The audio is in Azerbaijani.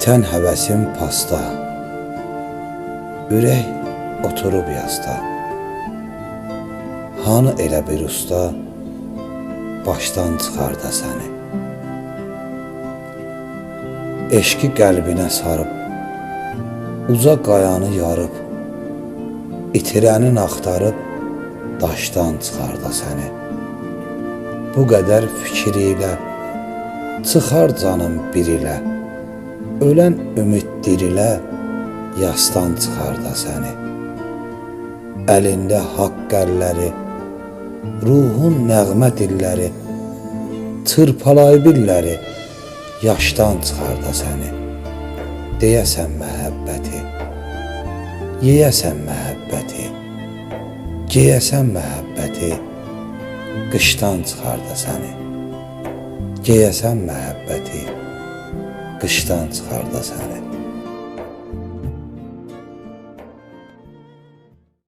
Bitən həvəsim pasta. Ürək oturub yasta. Hanı elə bir usta Başdan çıxarda səni. Eşqi qəlbinə sarıb Uca qayanı yarıb İtirənin axtarıb Daşdan çıxarda səni. Bu qədər fikir ilə Çıxar canım bir ilə Ölən ümid dirilə Yasdan çıxarda səni. Əlində haqq əlləri Ruhun nəğmə dilləri Çırpalay billəri Yaşdan çıxarda səni. Deyəsən məhəbbəti Yeyəsən məhəbbəti Geyəsən məhəbbəti Qışdan çıxarda səni. Geyəsən məhəbbəti Qışdan çıxarda səni